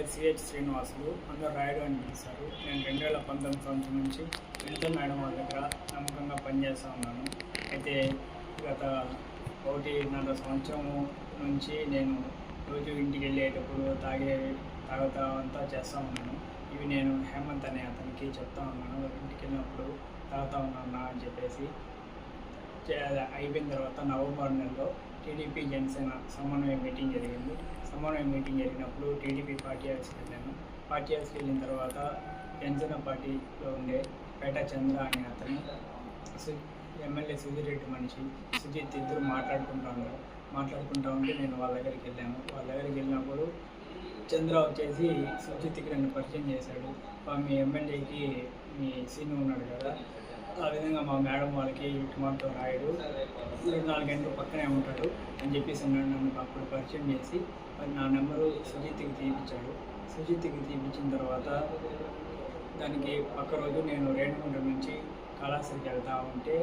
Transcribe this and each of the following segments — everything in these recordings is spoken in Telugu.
పేరు సిహెచ్ శ్రీనివాసులు అందరూ రాయడం అని పిలుస్తారు నేను రెండు వేల పంతొమ్మిది సంవత్సరం నుంచి వినిత మేడం వాళ్ళ దగ్గర నమ్మకంగా పనిచేస్తూ ఉన్నాను. అయితే గత ఒకటిన్నర సంవత్సరం నుంచి నేను రోజు ఇంటికి వెళ్ళేటప్పుడు తాగే తాగుతా అంతా చేస్తూ ఉన్నాను. ఇవి నేను హేమంత్ అనే అతనికి చెప్తా ఉన్నాను. ఇంటికి వెళ్ళినప్పుడు తాగుతా ఉన్నాను అని చెప్పేసి. అయిపోయిన తర్వాత నవంబర్ నెలలో టీడీపీ జనసేన సమన్వయ మీటింగ్ జరిగింది. సమన్వయ మీటింగ్ జరిగినప్పుడు టీడీపీ పార్టీ ఆఫీస్కి వెళ్ళాను పార్టీ ఆఫీస్కి వెళ్ళిన తర్వాత జనసేన పార్టీలో ఉండే పేట చంద్ర అనే అతను సు ఎమ్మెల్యే సుధీర్ రెడ్డి మనిషి సుజిత్ ఇద్దరు మాట్లాడుకుంటా ఉన్నారు. మాట్లాడుకుంటా ఉంటే నేను వాళ్ళ దగ్గరికి వెళ్ళాను. వాళ్ళ దగ్గరికి వెళ్ళినప్పుడు చంద్ర వచ్చేసి సుజిత్కి నన్ను పరిచయం చేశాడు. మీ ఎమ్మెల్యేకి మీ సీన్ ఉన్నాడు కదా ఆ విధంగా మా మేడం వాళ్ళకి ఇటుమాతో రాయుడు. రెండు నాలుగు గంటలు పక్కనే ఉంటాడు అని చెప్పేసి నన్ను నన్ను అప్పుడు పరిచయం చేసి నా నెంబరు సుజిత్కి తీయించాడు సుజిత్కి తీయించిన తర్వాత దానికి పక్క రోజు నేను రేణుగుంట నుంచి కళాశ్రీకి వెళ్తా ఉంటే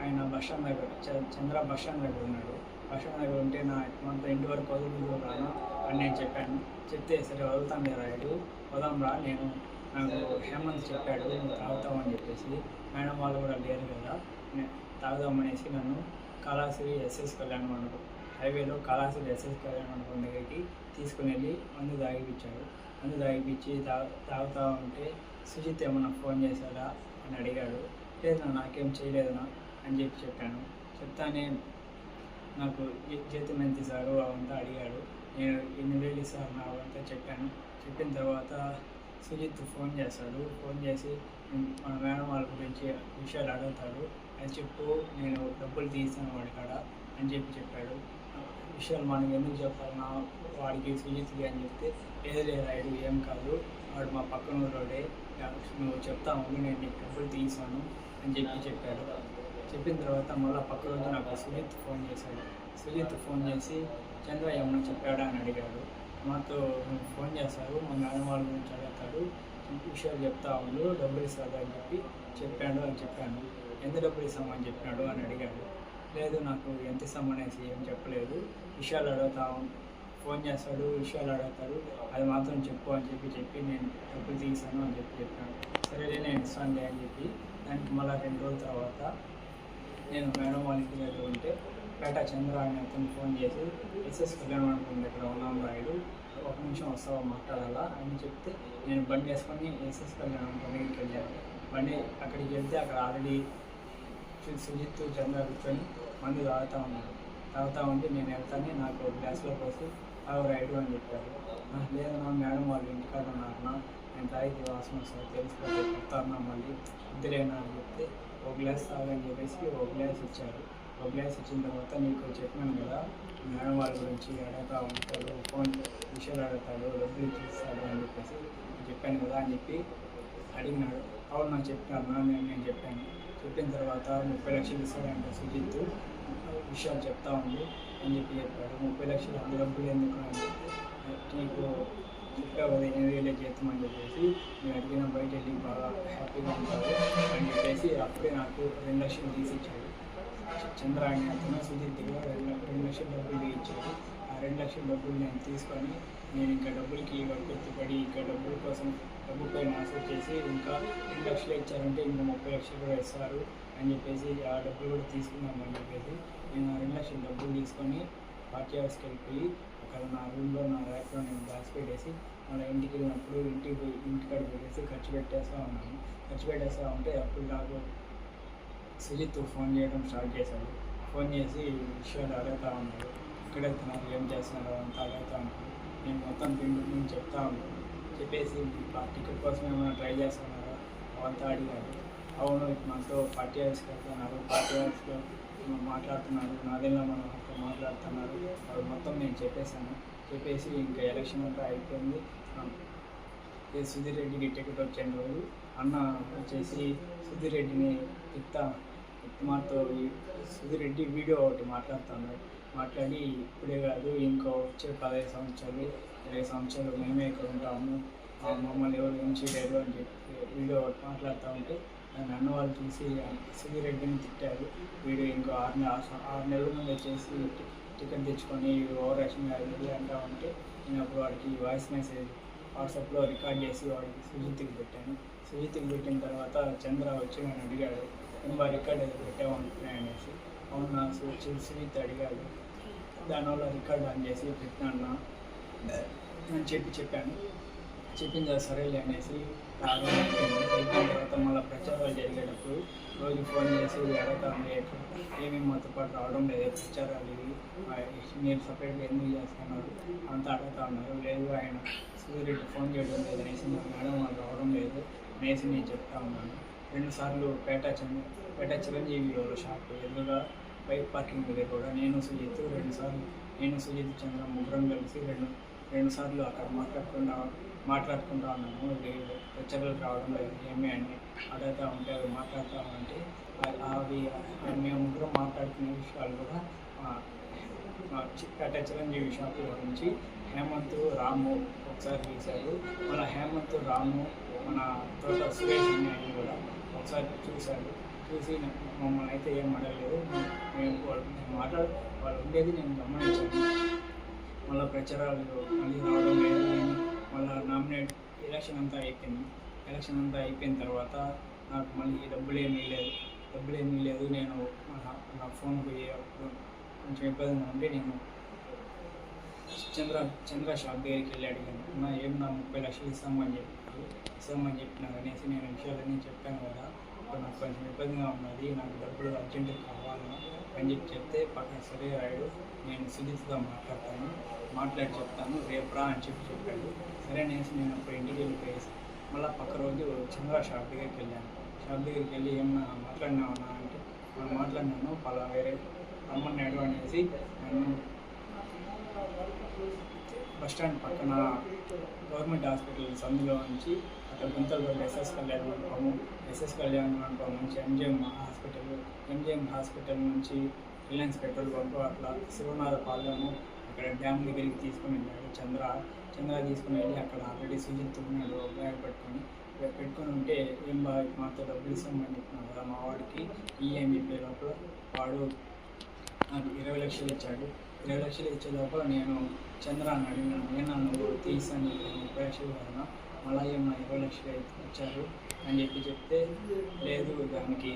ఆయన బస్ స్టాండ్ దగ్గర చంద్ర బస్ స్టాండ్ దగ్గర ఉన్నాడు. బస్ స్టాండ్ దగ్గర ఉంటే నా మనతో ఇంటి వరకు వదులు రాను అని నేను చెప్పాను. చెప్తే సరే వదులుతాను రాయుడు వదాం రా నేను నాకు హేమంత్ చెప్పాడు నువ్వు తాగుతామని చెప్పేసి. మేడం వాళ్ళు కూడా లేరు కదా తాగుదామనేసి నన్ను కళాశ్రీ ఎస్ఎస్ కళ్యాణ్ మండపం హైవేలో కళాశాల ఎస్ఎస్ కళ్యాణ మండపం దగ్గరికి తీసుకుని వెళ్ళి మందు తాగిపించాడు మందు తాగిపించి తా తాగుతా ఉంటే సుజిత్ ఏమన్నా ఫోన్ చేశాడా అని అడిగాడు. లేదు నాకేం చేయలేదనా అని చెప్పి చెప్పాను. చెప్తానే నాకు జీతం ఎంత ఇస్తారు అవంతా అడిగాడు. నేను ఎన్ని వేలు సార్ నా అవంతా చెప్పాను. చెప్పిన తర్వాత సుజిత్ ఫోన్ చేస్తాడు. ఫోన్ చేసి మన మేడం వాళ్ళ గురించి విషయాలు అడుగుతాడు. అని చెప్పు నేను డబ్బులు తీసాను వాడి కాడ అని చెప్పి చెప్పాడు. విషయాలు మనకి ఎందుకు చెప్పాలన్నా వాడికి సుజిత్కి అని చెప్తే లేదు లేదు రైడు ఏం కాదు. వాడు మా పక్కన ఊరోడే నువ్వు చెప్తా ఉండు నేను నీకు డబ్బులు తీసాను అని చెప్పి చెప్పాడు చెప్పిన తర్వాత మళ్ళీ పక్క రోజు నాకు సుజిత్ ఫోన్ చేశాడు. సుజిత్ ఫోన్ చేసి చంద్ర ఏమన్నా చెప్పాడా? అని అడిగాడు. మాతో ఫోన్ చేశారు. మా మేడం వాళ్ళ గురించి అడుగుతాడు. విషయాలు చెప్తా ఉండు డబ్బులు ఇస్తాడు అని చెప్పి చెప్పాడు అని చెప్పాను. ఎంత డబ్బులు ఇస్తామని చెప్పినాడు? అని అడిగాడు. లేదు నాకు ఎంత ఇస్తామనేసి ఏం చెప్పలేదు. విషయాలు అడుగుతా ఫోన్ చేస్తాడు విషయాలు అడుగుతాడు. అది మాత్రం చెప్పు అని చెప్పి చెప్పి నేను డబ్బులు తీసాను అని చెప్పి చెప్పాను. సరేలే నేను ఇస్తానులే అని చెప్పి దానికి మళ్ళీ రెండు రోజుల తర్వాత నేను మేడం వాళ్ళ ఇంటి దగ్గర ఉంటే పేట చంద్ర అని అతను ఫోన్ చేసి ఎస్ఎస్ కళ్యాణ మండపం దగ్గర ఉన్నాం రాయుడు. ఒక నిమిషం వస్తావా మాట్లాడాలా? అని చెప్తే నేను బండి వేసుకొని ఎస్ఎస్ కళ్యాణ మండపం దగ్గరికి వెళ్ళాను. బండి అక్కడికి వెళ్తే అక్కడ ఆల్రెడీ సుజిత్ చంద్ర కూర్చొని మందు తాగుతా ఉన్నాడు. తాగుతూ ఉంటే నేను వెళ్తానే నాకు ఒక గ్లాస్లో పోసి అవి రైడు అని చెప్పారు లేదు నా మేడం వాళ్ళు ఇంటికాడ ఉన్నారన్నా నేను తాగితే వాసన వస్తుంది తెలిసిపోతే చెప్తాను మళ్ళీ వద్దులేనా అని చెప్తే ఒక గ్లాస్ తాగని చెప్పేసి ఒక గ్లాస్ ఇచ్చారు ఒక గ్లాస్ ఇచ్చిన తర్వాత నీకు చెప్పాను కదా మేడం వాళ్ళ గురించి అడగతా ఉంటాడు ఫోన్ విషయాలు అడుగుతాడు డబ్బులు ఇచ్చిస్తాడు అని చెప్పేసి చెప్పాను కదా అని చెప్పి అడిగినాడు. అవును నాకు చెప్పాను నేను నేను చెప్పాను. చెప్పిన తర్వాత ముప్పై లక్షలు ఇస్తాడంటే సుజిత్ విషయాలు చెప్తా ఉంది అని చెప్పి చెప్పాడు. ముప్పై లక్షలు అంత డబ్బులు ఎందుకు అని చెప్పి నీకు చెప్పావు కదా ఎనిమిది వేలే జీతం అని చెప్పేసి. నేను అడిగిన బయట వెళ్ళి బాగా హ్యాపీగా ఉంటాడు అని చెప్పేసి అప్పుడే నాకు రెండు లక్షలు తీసి ఇచ్చాడు చంద్ర అనే అతను సుజిత్ రెండు రెండు లక్షల డబ్బులు ఇచ్చాడు ఆ రెండు లక్షల డబ్బులు నేను తీసుకొని నేను ఇంకా డబ్బులకి పడి ఇంకా డబ్బుల కోసం డబ్బు పైన ఆశ చేసి ఇంకా రెండు లక్షలు ఇచ్చారంటే ఇంకా ముప్పై లక్షలు కూడా ఇస్తారు. అని చెప్పేసి ఆ డబ్బులు కూడా తీసుకుందామని చెప్పేసి. నేను ఆ రెండు లక్షల డబ్బులు తీసుకొని పార్టీ హౌస్కి వెళ్ళిపోయి అక్కడ నా రూమ్లో నా ర్యాక్లో నేను దాచి పెట్టేసి మళ్ళీ ఇంటికి వెళ్ళినప్పుడు ఇంటికి పోయి ఇంటికాడ పెట్టేసి ఖర్చు పెట్టేస్తూ ఉన్నాను. ఖర్చు పెట్టేస్తూ ఉంటే అప్పుడు నాకు సుజిత్ ఫోన్ చేయడం స్టార్ట్ చేశాడు. ఫోన్ చేసి విషయాలు అడుగుతూ ఉన్నాడు. ఎక్కడ వెళ్తున్నారు? ఏం చేస్తున్నారు? అంతా అడుగుతూ ఉన్నాడు. నేను మొత్తం పిండి నేను చెప్తా ఉన్నాను. చెప్పేసి టికెట్ కోసం ఏమైనా ట్రై చేస్తున్నారా? అంతా అడిగాడు. అవును మనతో పార్టీ హౌస్కి వెళ్తున్నారు పార్టీ హౌస్లో మాట్లాడుతున్నారు నాదేళ్ళ మనం అక్కడ మాట్లాడుతున్నారు. అది మొత్తం నేను చెప్పేశాను. చెప్పేసి ఇంకా ఎలక్షన్ అంతా అయిపోయింది. సుధీర్ రెడ్డికి టికెట్ వచ్చిన రోజు. అన్న వచ్చేసి సుధీర్ రెడ్డిని ఇత్త మాతో సుధీర్ రెడ్డి వీడియో ఒకటి మాట్లాడుతున్నాడు మాట్లాడి ఇప్పుడే కాదు ఇంకో వచ్చే పదహైదు సంవత్సరాలు ఇరవై సంవత్సరాలు మేమే ఇక్కడ ఉంటాము. మమ్మల్ని ఎవరు ఉంచలేరు అని చెప్పి వీడియో ఒకటి మాట్లాడుతూ ఉంటే నన్ను అన్న వాళ్ళు చూసి సుధీర్ రెడ్డిని తిట్టారు. వీడు ఇంకో ఆరు నెల ఆరు నెలల ముందు వచ్చేసి టికెట్ తెచ్చుకొని ఓవర్ యాక్షన్ అది అంటా ఉంటే నేను అప్పుడు వాడికి వాయిస్ మెసేజ్ వాట్సాప్లో రికార్డ్ చేసి వాడికి సుజిత్కి పెట్టాను. సుజిత్కి పెట్టిన తర్వాత చంద్ర వచ్చి నన్ను అడిగాడు ఇంకా రికార్డ్ ఏదో పెట్టామనుకున్నా అనేసి. అవునా సుచి సుజిత్ అడిగాడు. దానివల్ల రికార్డ్ ఆన్ చేసి పెట్టినా అని చెప్పి చెప్పాను. చెప్పింది సరేలే అనేసి ఆ అయిపోయిన తర్వాత మళ్ళీ ప్రచారాలు జరిగేటప్పుడు రోజు ఫోన్ చేసి అడగండి ఎక్కడ ఏమేమి మాతో పాటు రావడం లేదు ప్రచారాలు ఇవి. మీరు సపరేట్గా ఎందుకు చేస్తున్నారు అంతా అడుగుతా ఉన్నారు లేదు ఆయన సూర్యుడు ఫోన్ చేయడం లేదు అనేసి మా మేడం వాళ్ళు రావడం లేదు అనేసి నేను చెప్తా ఉన్నాను. రెండుసార్లు పేట చంద్ర పేట చిరంజీవి వాళ్ళ షాప్ ఎదురుగా బైక్ పార్కింగ్ దగ్గర కూడా. నేను సుజిత్ రెండుసార్లు నేను సుజిత్ చంద్ర ముగ్గురం కలిసి రెండు రెండు సార్లు అక్కడ మాట్లాడుకుంటా మాట్లాడుకుంటా ఉన్నాము. వీళ్ళు రావడం లేదు. ఏమి అని అడుగుతూ ఉంటే అవి మాట్లాడుతూ ఉంటే అవి మేము ముగ్గురం మాట్లాడుకునే విషయాలు కూడా కట్ట చిరంజీవి షాప్ గురించి హేమంత్ రాము ఒకసారి చూశారు. మన హేమంత్ రాము మన తోట సురేష్ అనే కూడా ఒకసారి చూశారు. చూసి మమ్మల్ని అయితే ఏం అడగలేదు. మేము వాళ్ళు మేము మాట్లాడు వాళ్ళు ఉండేది నేను గమనించాను. మళ్ళీ ప్రచారాలు మళ్ళీ రావడం లేదు. నేను మళ్ళీ నామినేట్ ఎలక్షన్ అంతా అయిపోయింది. ఎలక్షన్ అంతా అయిపోయిన తర్వాత నాకు మళ్ళీ డబ్బులు ఏమీ లేదు డబ్బులు ఏమీ లేదు నేను నా- ఫోన్ పోయి అప్పుడు కొంచెం ఇబ్బందిగా ఉండి నేను చంద్ర చంద్ర షాప్ దగ్గరికి వెళ్ళి అడిగాను. నా ఏం నా ముప్పై లక్షలు ఇస్తామని చెప్పి ఇస్తామని చెప్పినా అనేసి నేను విషయాలన్నీ చెప్పాను కదా. ఇప్పుడు నాకు కొంచెం ఇబ్బందిగా ఉన్నది నాకు డబ్బులు అర్జెంటుగా కావాలి అని చెప్పి చెప్తే పక్కన సరే రాయుడు నేను సుజిత్తో మాట్లాడతాను మాట్లాడి చెప్తాను రేపురా అని చెప్పి చెప్పాడు. సరే అనేసి నేను అప్పుడు ఇంటికి వెళ్ళిపోయేసి మళ్ళీ పక్క రోజు చంద్ర షాప్ దగ్గరికి వెళ్ళాను. షాప్ దగ్గరికి వెళ్ళి ఏమన్నా మాట్లాడినావన్నా అంటే మనం మాట్లాడినాను పలా వేరే రమ్మన్నాడు అనేసి నన్ను బస్ స్టాండ్ పక్కన గవర్నమెంట్ హాస్పిటల్ సందులో నుంచి అక్కడ గుంతలు ఎస్ఎస్ కళ్యాణ్ మండపము ఎస్ఎస్ కళ్యాణ్ మండపం నుంచి ఎంజిఎం హాస్పిటల్ ఎంజిఎం హాస్పిటల్ నుంచి రిలయన్స్ పెట్రోల్ పంపు అట్లా శివనాథ పాలెము అక్కడ డ్యామ్ దగ్గరికి తీసుకుని వెళ్ళాడు. చంద్ర చంద్ర తీసుకుని వెళ్ళి అక్కడ ఆల్రెడీ సుజిత్ ఉన్నాడు బ్యాగ్ పెట్టుకొని. పెట్టుకొని ఉంటే ఏం బాగా మాతో డబ్బులు ఇస్తామని చెప్పినాను కదా మా వాడికి ఈఎంఈపీ లోపల వాడు నాకు ఇరవై లక్షలు ఇచ్చాడు. ఇరవై లక్షలు ఇచ్చే లోపల నేను చంద్ర అని అడిగినాను నేను నువ్వు తీసాను ముప్పై లక్షలు కదా అలాగే మా ఇరవై లక్షలు అయితే అని చెప్పి చెప్తే లేదు దానికి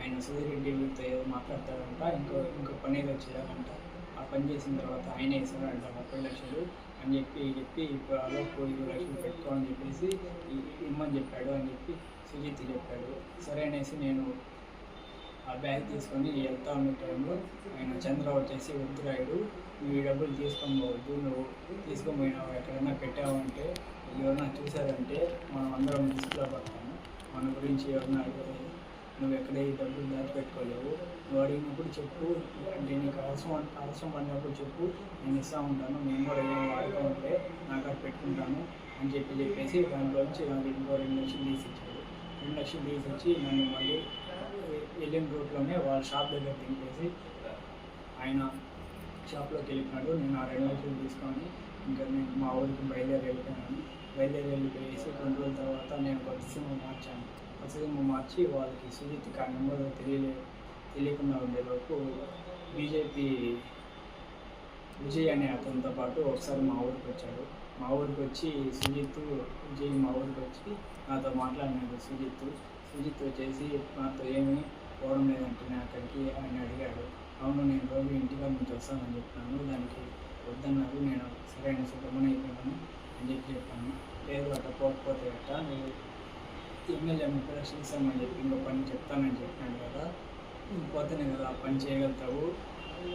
ఆయన సూర్యరెడ్డితో ఏదో మాట్లాడతాడంట ఇంకో ఇంకో పని ఏదో చేయాలంట ఆ పని చేసిన తర్వాత ఆయన వేసాడంట ముప్పై లక్షలు అని చెప్పి చెప్పి ఇప్పుడు అలా ఇరవై లక్షలు పెట్టుకో అని చెప్పేసి ఇమ్మని చెప్పాడు అని చెప్పి సుజిత్ చెప్పాడు. సరే అనేసి నేను ఆ బ్యాగ్ తీసుకొని వెళ్తా ఉన్న టైంలో ఆయన చంద్ర వచ్చేసి వద్దురాయుడు నువ్వు ఈ డబ్బులు తీసుకొని పోవద్దు నువ్వు తీసుకొని పోయినావు? ఎక్కడైనా పెట్టావు? అంటే ఎవరైనా చూశారంటే మనం అందరం డిస్ప్లో పడతాము. మన గురించి ఎవరైనా అడగలేదు నువ్వు ఎక్కడ ఈ డబ్బులు దాచిపెట్టుకోలేవు? నువ్వు అడిగినప్పుడు చెప్పు. అంటే నీకు అవసరం అవసరం పడినప్పుడు చెప్పు. నేను ఇస్తూ ఉంటాను. నేను కూడా ఏమైనా వాడుతూ ఉంటే నాకు అది పెట్టుకుంటాను అని చెప్పి చెప్పేసి దాంట్లోంచి నాకు ఇంకో రెండు లక్షలు తీసి ఇచ్చాడు రెండు లక్షలు తీసి ఇచ్చి నన్ను మళ్ళీ వెళ్ళిన రూట్లోనే వాళ్ళ షాప్ దగ్గర దింపేసి ఆయన షాప్లోకి వెళ్ళిపోయినాడు నేను ఆ రెండు లక్షలు తీసుకొని ఇంకా నేను మా ఊరికి బయలుదేరి వెళ్ళిపోయాను. బయలుదేరి వేసి రెండు రోజుల తర్వాత నేను కొత్త సిమ్ మార్చాను. కొత్త సిమ్ మార్చి వాళ్ళకి సుజిత్ ఆ నెంబర్ తెలియలే తెలియకుండా ఉండేలోపు బీజేపీ విజయ్ అనే అతనితో పాటు ఒకసారి మా ఊరికి వచ్చాడు. మా ఊరికి వచ్చి సుజిత్ విజయ్ మా ఊరికి వచ్చి నాతో మాట్లాడినాడు సుజిత్. సుజిత్ వచ్చేసి నాతో ఏమీ పోవడం లేదంటే నేను అక్కడికి ఆయన అడిగాడు. అవును నేను రోజు ఇంటిగా నుంచి వస్తానని చెప్పాను దానికి వద్దన్నారు. నేను సరైన సుఖమని అయిపోయాను. అని చెప్పి చెప్పాను. లేదు అట్లా పోకపోతే అట్ట నేను ఎమ్మెల్యే ముప్పై లక్షలు ఇస్తామని చెప్పి ఇంకో పని చెప్తానని చెప్పాను కదా. నువ్వు పోతేనే కదా ఆ పని చేయగలుగుతావు.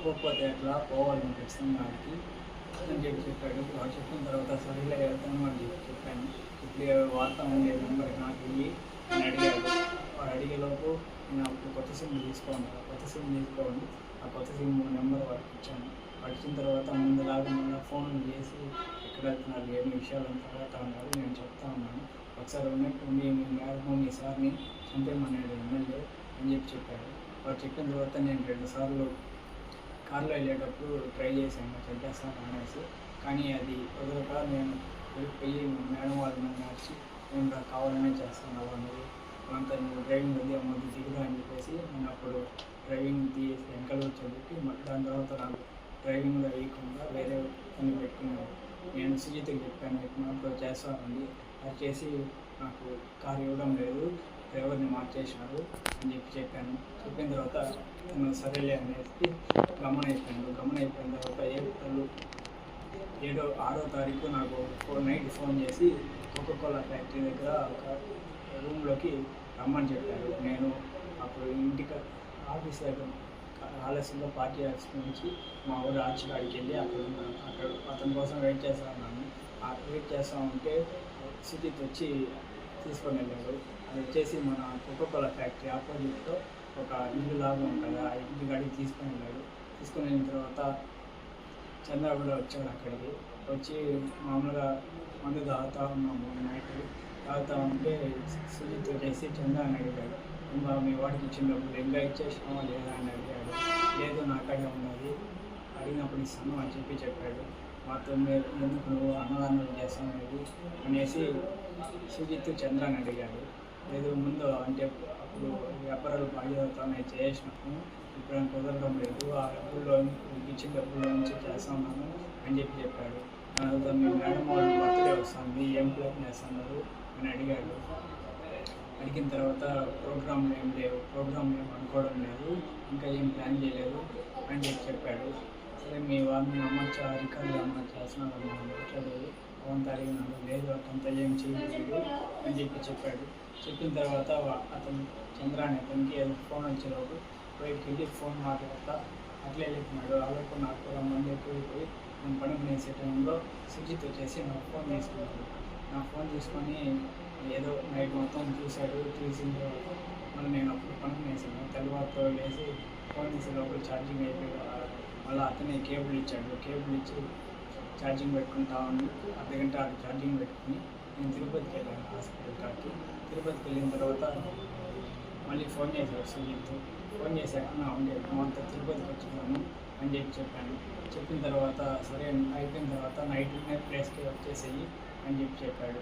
పోకపోతే అట్లా పోవాలి నువ్వు ఖచ్చితంగా అని చెప్పి చెప్పాడు. వాడు చెప్పిన తర్వాత సరిగ్గా వెళ్తాను అని చెప్పి చెప్పాను. ఇప్పుడు వార్త ఉండే నెంబర్ నాకు వెళ్ళి అని అడిగాడు వాడు అడిగేలోపు నేను అప్పుడు కొత్త సిమ్ తీసుకోండి కొత్త సిమ్ తీసుకోండి. ఆ కొత్త సిమ్ నెంబర్ వాడికి ఇచ్చాను. వాడిచ్చిన ఇచ్చిన తర్వాత ముందులాగా మళ్ళీ ఫోన్ చేసి ఎక్కడ ఏమి విషయాలు అంతా ఉన్నారు. నేను చెప్తా ఉన్నాను. ఒకసారి ఉన్నట్టు మీ మీ మేడం మీ సార్ని చంపేమన్నాడు ఎమ్మెల్యే అని చెప్పి చెప్పాడు. వాడు చెప్పిన తర్వాత నేను రెండు సార్లు కార్లో వెళ్ళేటప్పుడు ట్రై చేశాను. చంపేస్తాను అనేసి. కానీ అది వదలక నేను వెళ్ళిపోయి మేడం వాళ్ళు నన్ను నడిచి నేను కావాలనే చేస్తున్నావు అవన్నీ అంతా నువ్వు డ్రైవింగ్ వద్దు అమ్మది దిగుదా అని చెప్పేసి నేను అప్పుడు డ్రైవింగ్ తీసి వెనకాల వచ్చి చెప్పి దాని తర్వాత నాకు డ్రైవింగ్లో వేయకుండా వేరే పని పెట్టుకున్నాను. నేను సుజిత్కి చెప్పాను. ఇట్లా చేస్తామండి అది చేసి నాకు కారు ఇవ్వడం లేదు. డ్రైవర్ని మార్చేసినారు అని చెప్పి చెప్పాను. చెప్పిన తర్వాత తను సరేలే అనేసి గమన అయిపోయాను గమన అయిపోయిన తర్వాత ఏప్రిల్ ఏడో ఆరో తారీఖు నాకు ఫోర్ నైట్ ఫోన్ చేసి కోకోకోలా ఫ్యాక్టరీ దగ్గర ఒక రూమ్లోకి రమ్మని చెప్పారు. నేను అప్పుడు ఇంటికి ఆఫీస్ దగ్గర ఆలస్యంగా పార్టీ ఆఫీస్ నుంచి మా ఊరు ఆర్చికాడికి వెళ్ళి అక్కడ అక్కడ అతని కోసం వెయిట్ చేస్తా ఉన్నాను. ఆ వెయిట్ చేస్తా ఉంటే సుజిత్ వచ్చి తీసుకొని వెళ్ళాడు. అది వచ్చేసి మన కోకోకోలా ఫ్యాక్టరీ ఆపోజిట్లో ఒక ఇల్లు లాగా ఉంటుంది. ఆ ఇంటి కాడికి తీసుకొని వెళ్ళాడు. తీసుకొని వెళ్ళిన తర్వాత చంద్ర కూడా వచ్చాడు అక్కడికి. వచ్చి మామూలుగా మందు తాగుతా ఉన్నాము నైట్. తాగుతా ఉంటే సుజిత్ వచ్చేసి చంద్ర అని అడిగాడు. ఇంకా మీ వాడికి ఇచ్చినప్పుడు డబ్బులు ఇంకా ఇచ్చేసినావా లేదా? అని అడిగాడు. లేదు నాకడే ఉన్నది. అడిగినప్పుడు ఇస్తాను అని చెప్పి చెప్పాడు. మాతో మీరు ఎందుకు నువ్వు అన్నదానం చేస్తామనేది అనేసి సుజిత్ చంద్ర అని అడిగాడు. లేదు ముందు అంటే అప్పుడు వ్యాపారాలు బాగా చేసినాము. ఇప్పుడు కుదరడం లేదు. ఆ డబ్బుల్లో ఇచ్చిన డబ్బుల్లో నుంచి చేస్తా ఉన్నాను అని చెప్పి చెప్పాడు. మీ మేడం వాళ్ళు బర్త్డే వస్తుంది. ఏం ప్లాన్ చేస్తున్నారు? అని అడిగాడు. అడిగిన తర్వాత ప్రోగ్రామ్ ఏం లేవు ప్రోగ్రామ్ ఏం అనుకోవడం లేదు ఇంకా ఏం ప్లాన్ చేయలేదు అని చెప్పి చెప్పాడు. సరే మీ వాళ్ళని అమ్మచ్చా రికార్డు అమ్మచ్చా అసలు మాట్లాడలేదు అవంతా అడిగినాడు లేదు అతంతా ఏం చేయలేదు అని చెప్పి చెప్పాడు. చెప్పిన తర్వాత అతను చంద్ర అనే అతనికి ఫోన్ వచ్చేలోపు బయటికి వెళ్ళి ఫోన్ మాట్లాడతా అట్లే వెళ్ళిపోయినాడు అలాగే నాకు కూడా మంది ఎక్కువైపోయి నేను పడుకునేసే టైంలో సుజిత్ వచ్చేసి నాకు ఫోన్ తీసుకున్నాడు. నా ఫోన్ తీసుకొని ఏదో నైట్ మొత్తం చూశాడు చూసిన తర్వాత మళ్ళీ నేను అప్పుడు పని వేసాను తర్వాత వేసి ఫోన్ చేసే లోపల ఛార్జింగ్ అయిపోయి మళ్ళీ అతనే కేబుల్ ఇచ్చాడు. కేబుల్ ఇచ్చి ఛార్జింగ్ పెట్టుకుంటా ఉండి అర్ధగంట ఆడ ఛార్జింగ్ పెట్టుకుని నేను తిరుపతికి వెళ్ళాను హాస్పిటల్ కాడికి. తిరుపతికి వెళ్ళిన తర్వాత మళ్ళీ ఫోన్ చేశాడు సుజిత్ ఫోన్ చేశాక నా ఉండే అంతా తిరుపతికి వచ్చినాను అని చెప్పి చెప్పాను చెప్పిన తర్వాత సరే అయిపోయిన తర్వాత నైట్ ప్లేస్కి వచ్చేసేయి అని చెప్పి చెప్పాడు.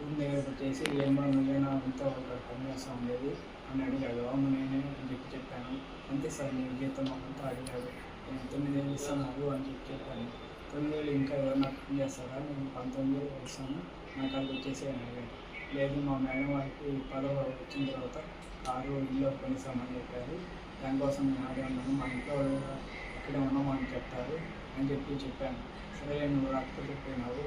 రూమ్ దగ్గరికి వచ్చేసి ఏమో నువ్వేనా అంతా ఒక పని లేదు అని అడిగాడు. అవును నేనే అని చెప్పి చెప్పాను. అంతే సార్ నేను జీతం అంతా అడిగాడు. నేను తొమ్మిది వేలు ఇస్తున్నారు అని చెప్పి చెప్పాను. తొమ్మిది వేలు ఇంకా ఎవరైనా పని చేస్తారా? నేను పంతొమ్మిది వేలు ఇస్తాను. నాకు అది వచ్చేసి అని అడిగాడు. లేదు మా మేడం వారికి పదవ వచ్చిన తర్వాత కారు ఇల్లు కొనిస్తామని చెప్పారు. దానికోసం నేను ఆడే ఉన్నాను. మా ఇంట్లో వాళ్ళు ఉన్నామని చెప్తారు అని చెప్పి చెప్పాను. సరే నువ్వు రాకపోతే పోయినావు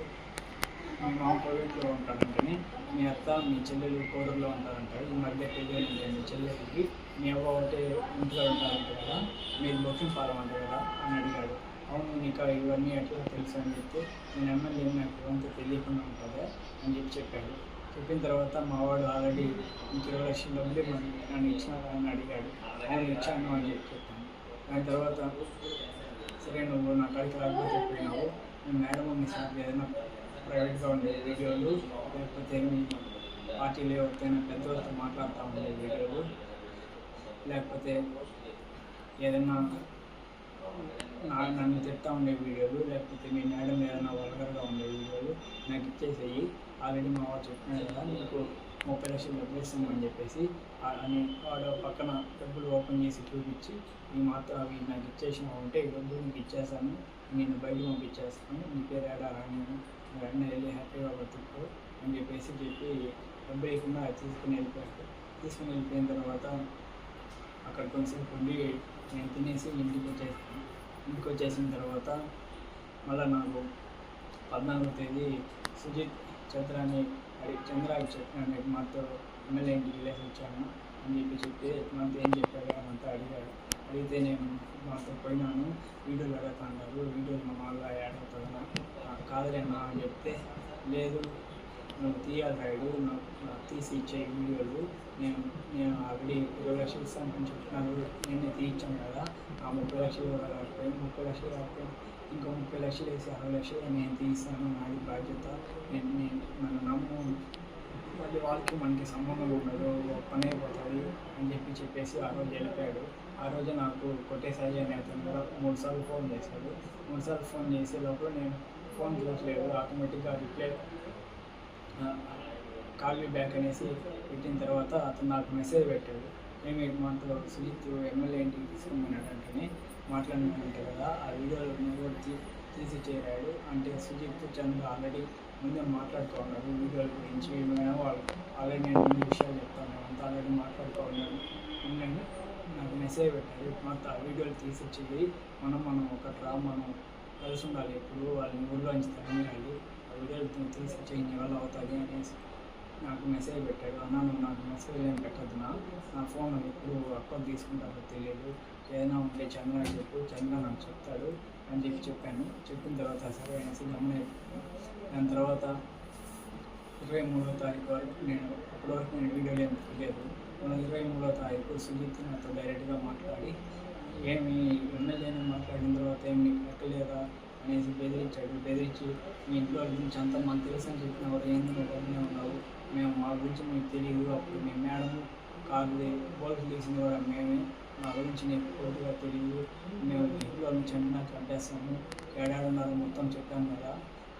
మా ప్రైవేట్లో కోవిడ్లో ఉంటాడంటని మీ అత్త మీ చెల్లెలు కోడూరులో ఉంటారంట. ఈ మధ్య పెళ్ళి మీ చెల్లెలకి మీ అవ్వ ఒకటే ఇంట్లో ఉంటారంట కదా మీరు బొక్కింగ్ పాలం కదా అని అడిగాడు. అవును నీకు ఇవన్నీ ఎట్లా తెలుసు అని చెప్తే నేను ఎమ్మెల్యే నాకు అంత తెలియకుండా ఉంటుందా అని చెప్పి చెప్పాడు. చెప్పిన తర్వాత మా వాడు ఆల్రెడీ ఇంక ఇరవై లక్షల డబ్బులు నన్ను ఇచ్చినారా అని అడిగాడు. అవును ఇచ్చాను అని చెప్పి చెప్పాను. దాని తర్వాత సరే నువ్వు నా కాడికి రాకపోతే పోయినావు మీ మేడం మీ సార్ ఏదైనా ప్రైవేట్గా ఉండే వీడియోలు లేకపోతే మీ పార్టీలో ఎవరితోనైనా పెద్దవాళ్ళతో మాట్లాడుతూ ఉండే వీడియోలు లేకపోతే ఏదైనా నా నన్ను తిట్టా ఉండే వీడియోలు లేకపోతే మీ మేడం ఏదైనా వల్గర్గా ఉండే వీడియోలు నాకు ఇచ్చేసేయి. ఆల్రెడీ మా వాడు చెప్పినాడు కదా నీకు ముప్పై లక్షలు డబ్బులు చెప్పేసి అని వాడు పక్కన డబ్బులు ఓపెన్ చేసి చూపించి ఈ మాత్రం అవి నాకు ఇచ్చేసినా ఉంటే ఈ డబ్బులు నీకు ఇచ్చేసాను నేను బయట పంపించేస్తాను నీ పేరు ఏడా రాను వెంటనే వెళ్ళి హ్యాపీగా బతుకు అని చెప్పేసి చెప్పి డబ్బు వేయకుండా తీసుకుని వెళ్ళిపోయాడు. తీసుకుని వెళ్ళిపోయిన తర్వాత అక్కడ కొంచెం ఉండి నేను తినేసి ఇంటికి వచ్చేసాను. ఇంటికి వచ్చేసిన తర్వాత మళ్ళీ నాకు పద్నాలుగో తేదీ సుజిత్ చంద్రాని అడిగి చంద్ర అనే మాతో ఎమ్మెల్యే ఇంటికి వెళ్ళేసి వచ్చాను. అని చెప్పి చెప్తే మాతో ఏం చెప్పాడు అని అంతా అడిగాడు. అడిగితే నేను మాతో పోయినాను వీడియోలు అడుగుతున్నారు వీడియోలు మా వాళ్ళు యాడ్ అవుతుందా నాకు కాదులేనా అని చెప్తే లేదు నువ్వు తీయాలి రాయుడు నాకు తీసి ఇచ్చే వీడియోలు నేను నేను ఆల్రెడీ ఇరవై లక్షలు ఇస్తానని చెప్తున్నాను నేనే తీయించాను కదా ఆ ముప్పై లక్షలు కాకపోయి ముప్పై లక్షలు కాకపోయి ఇంకో ముప్పై లక్షలు వేసి అరవై లక్షలు నేను తీస్తాను నాది బాధ్యత. నేను నేను నన్ను నమ్ము మళ్ళీ వాళ్ళకి మనకి సంబంధం ఉండదు పని అయిపోతుంది అని చెప్పి చెప్పేసి ఆ రోజు వెళ్ళిపోయాడు. ఆ రోజు నాకు కొట్టేసాయి అనే అతను కూడా మూడు సార్లు ఫోన్ చేశాడు. మూడు సార్లు ఫోన్ చేసే లోపల నేను ఫోన్ చూడలేదు ఆటోమేటిక్గా రిప్లై కాల్ బ్యాక్ అనేసి పెట్టిన తర్వాత అతను నాకు మెసేజ్ పెట్టాడు. ఏమి మాతో సుజిత్ ఎమ్మెల్యే ఇంటికి తీసుకున్నాడు అంటే మాట్లాడినంటే కదా ఆ వీడియోలో కూడా తీసి చేరాడు. అంటే సుజిత్ చంద్ర ఆల్రెడీ ముందే మాట్లాడుకున్నారు వీడియోల గురించి ఏమైనా వాళ్ళు ఆల్రెడీ నేను ఇన్ని విషయాలు చెప్తాను. అంతా ఆల్రెడీ మాట్లాడుకున్నాను ఉండండి నాకు మెసేజ్ పెట్టారు. మొత్తం ఆ వీడియోలు తీసి మనం మనం ఒక డ్రా మనం కలిసి ఉండాలి. ఎప్పుడు వాళ్ళని ఊళ్ళోంచి తరలియాలి ఆ వీడియోలు తీసి చెయ్యి నీ వల్ల అవుతుంది అనేసి నాకు మెసేజ్ పెట్టాడు అన్న నువ్వు నాకు మెసేజ్ ఏం పెట్టద్దు నా. ఫోన్ ఎప్పుడు అకౌంట్ తీసుకుంటారో తెలియదు. ఏదైనా ఉంటే చంద్ర చెప్పు. చంద్ర నాకు చెప్తాడు. అని చెప్పి చెప్పాను. చెప్పిన తర్వాత సరే అనేసి గమనం దాని తర్వాత ఇరవై మూడో తారీఖు వరకు నేను అప్పటివరకు నేను వీడియోలు ఏం తెలియదు మన ఇరవై మూడో తారీఖు సుజిత్ నాతో డైరెక్ట్గా మాట్లాడి ఏమి ఎమ్మెల్యేని మాట్లాడిన తర్వాత ఏమి నీకు లెక్కలేదా అనేసి బెదిరించాడు. బెదిరించి మీ ఇంట్లో వాళ్ళ గురించి అంతా మాకు తెలుసు అని చెప్పిన వారు ఏంది నువ్వు ఉన్నావు మేము మా గురించి మీకు తెలియదు అప్పుడు మీ మేడం కారు పోలీసులు తీసింది కూడా మేమే. మా గురించి నీకు పూర్తిగా తెలియదు మేము నుంచి అన్నా కట్టేస్తాను ఏడాడున్నారు మొత్తం చెప్పాను కదా.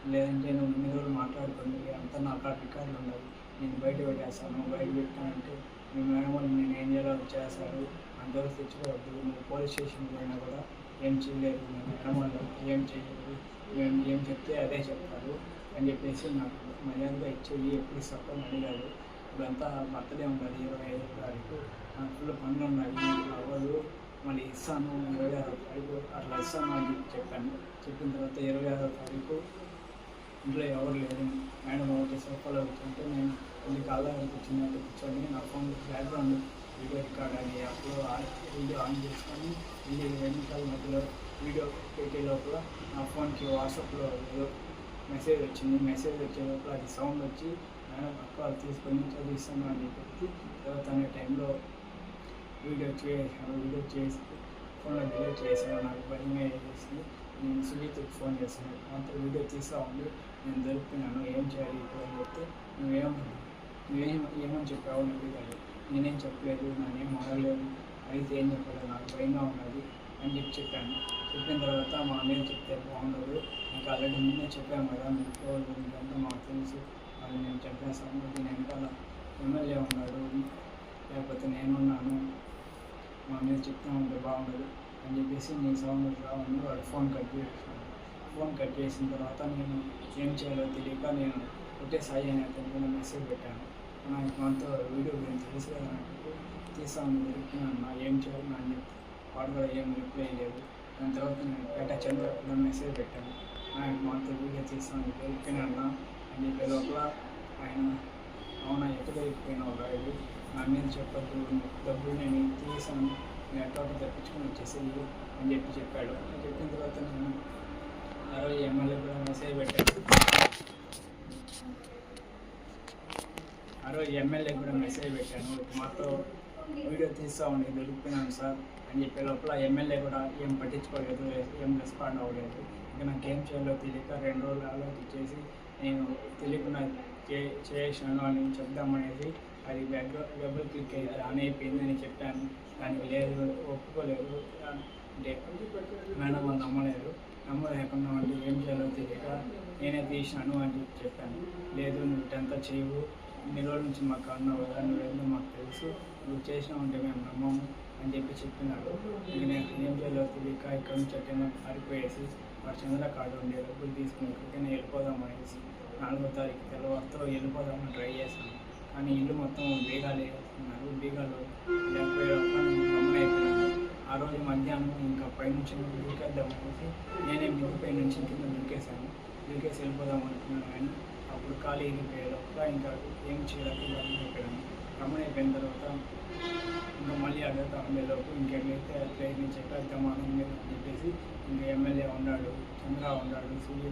లేదంటే నువ్వు ఇన్ని రోజులు మాట్లాడుతుంది అంతా నా కాడ రికార్డులు ఉన్నాయి నేను బయట పెట్టేస్తాను. బయట పెట్టానంటే మీ మేడం వాళ్ళు నేను ఏం చేయాలో అది చేస్తారు. అంతవరకు తెచ్చుకోవద్దు. నువ్వు పోలీస్ స్టేషన్ పోయినా కూడా ఏం చేయలేదు. మీ మేడం వాళ్ళు ఏం చేయలేదు. మేము ఏం చెప్తే అదే చెప్తారు అని చెప్పేసి నాకు మర్యాదగా ఇచ్చేది ఎప్పుడు సపోర్ట్ అడిగాడు ఇప్పుడంతా బర్త్డే ఉన్నది ఇరవై ఐదో తారీఖు. నాకు ఫుల్ పనులు ఉన్నాయి. అవ్వదు మళ్ళీ ఇస్తాను ఇరవై ఆరో తారీఖు అట్లా ఇస్తాను అని చెప్పాను. చెప్పిన తర్వాత ఇరవై ఆరో తారీఖు ఇంట్లో ఎవరు లేరు. మేడం ఒకటి సోఫాలో కూర్చుంటే నేను కొన్ని కాళ్ళ కూర్చున్నట్టు కూర్చొని నా ఫోన్ బ్యాక్గ్రౌండ్ వీడియో రికార్డ్ అని అప్పుడు వీడియో ఆన్ చేసుకొని వీడియో రెండు మధ్యలో వీడియో పెట్టే లోపల నా ఫోన్కి వాట్సాప్లో ఏదో మెసేజ్ వచ్చింది. మెసేజ్ వచ్చే లోపల అది సౌండ్ వచ్చి మేడం అక్క వాళ్ళు తీసుకొని చదివిస్తాను అని చెప్పి తర్వాత అనే టైంలో వీడియో చేసాను వీడియో చేసి ఫోన్లో డిలీట్ చేశాను నాకు భయంగా వేసి నేను సునీత్కి ఫోన్ చేశాను. అంత వీడియో తీస్తా నేను దొరుకుతున్నాను ఏం చేయాలి ఇప్పుడు అని చెప్తే నువ్వేం నువ్వేం ఏమని చెప్పావు అని అడిగాడు నేనేం చెప్పలేదు నేనేం ఆడలేదు అయితే ఏం చెప్పలేదు నాకు భయంగా ఉన్నది అని చెప్పి చెప్పాను. చెప్పిన తర్వాత మా అన్నయ్య చెప్తే బాగుండదు. నాకు ఆల్రెడీ ముందే చెప్పాను కదా మీకు ఇదంతా మాకు తెలుసు అది నేను చెప్పేస్తాను దీని వెనకాల ఎమ్మెల్యే ఉన్నాడు లేకపోతే నేనున్నాను మా మీద చెప్తా ఉంటే బాగుండదు అని చెప్పేసి నేను సౌండ్ రావాలని వాడు ఫోన్ కట్ చేసాను ఫోన్ కట్ చేసిన తర్వాత నేను ఏం చేయాలో తెలియక నేను ఒకటే సాయి అనే అతనికి మెసేజ్ పెట్టాను. నాకు మనతో వీడియో గురించి తెలుసు కదా నాకు? దొరికినాను నా ఏం చేయాలి నా అని చెప్పి వాడు కూడా ఏం రిప్లై లేదు. దాని తర్వాత నేను పేట చంద్ర మెసేజ్ పెట్టాను. నాకు మనతో వీడియో తీసాను దొరికినా అని చెప్పే లోపల ఆయన అవునా ఎక్కడ ఒక రాయుడు నా మీద చెప్పద్దు డబ్బులు నేను తీసాను నేను ఎక్కడ తప్పించుకొని వచ్చేసేది అని చెప్పి చెప్పాడు. చెప్పిన తర్వాత నేను ఆ రోజు ఎమ్మెల్యే కూడా మెసేజ్ పెట్టాను ఆ రోజు ఎమ్మెల్యే కూడా మెసేజ్ పెట్టాను. మాతో వీడియో తీస్తా ఉండి దొరికిపోయినాను సార్ అని చెప్పే లోపల ఎమ్మెల్యే కూడా ఏం పట్టించుకోలేదు ఏం రెస్పాండ్ అవ్వలేదు. ఇంకా నాకు ఏం చేయాలో తెలియక రెండు రోజులు ఆలోచించేసి నేను తెలియకుండా చే చేసాను అని చెప్దామనేది అది వెబ్ వెబ్ క్లిక్ అయితే ఆన్ అయిపోయిందని చెప్పాను. దానికి లేదు ఒప్పుకోలేదు. అంటే మేడం వాళ్ళు నమ్మలేదు. నమ్మలేకుండా అంటే ఏం చేయాలో తెలియక నేనే తీసినాను అని చెప్పాను. లేదు నువ్వు ఇటంతా చేయవు. ఇన్ని రోజుల నుంచి మాకు అన్నావు కదా నువ్వేందో మాకు తెలుసు. నువ్వు చేసినావు అంటే మేము నమ్మము అని చెప్పి చెప్పినాడు ఇక నేను ఏం చేయాలో తెలియక ఇక్కడ నుంచి ఎక్కడైనా పారిపోయేసి వాడు చంద్ర కార్డు ఉండే డబ్బులు తీసుకుని ఎక్కడికైనా వెళ్ళిపోదాం అనేసి నాలుగో తారీఖు తెల్లవారితో వెళ్ళిపోదామని ట్రై చేశాను. కానీ ఇల్లు మొత్తం బీగాలు వేస్తున్నారు బీగాలు లేకపోయేటప్పుడు ఆ రోజు మధ్యాహ్నం ఇంకా పైనుంచి దూకేద్దాం అనేసి నేనే మిద్ది పై నుంచి కింద దూకేశాను. దూకేసి వెళ్ళిపోదాం అనుకున్నాను కానీ అప్పుడు ఖాళీ అయిపోయే ఇంకా ఏం చేయలేక గమనైపోయాను గమనైపోయిన తర్వాత ఇంకా మళ్ళీ అడగతా ఉండేలోపు ఇంకెట్లయితే ట్రైన్ నుంచి ఎక్కడ అని చెప్పేసి ఇంకా ఎమ్మెల్యే ఉన్నాడు చంద్ర ఉన్నాడు సూర్య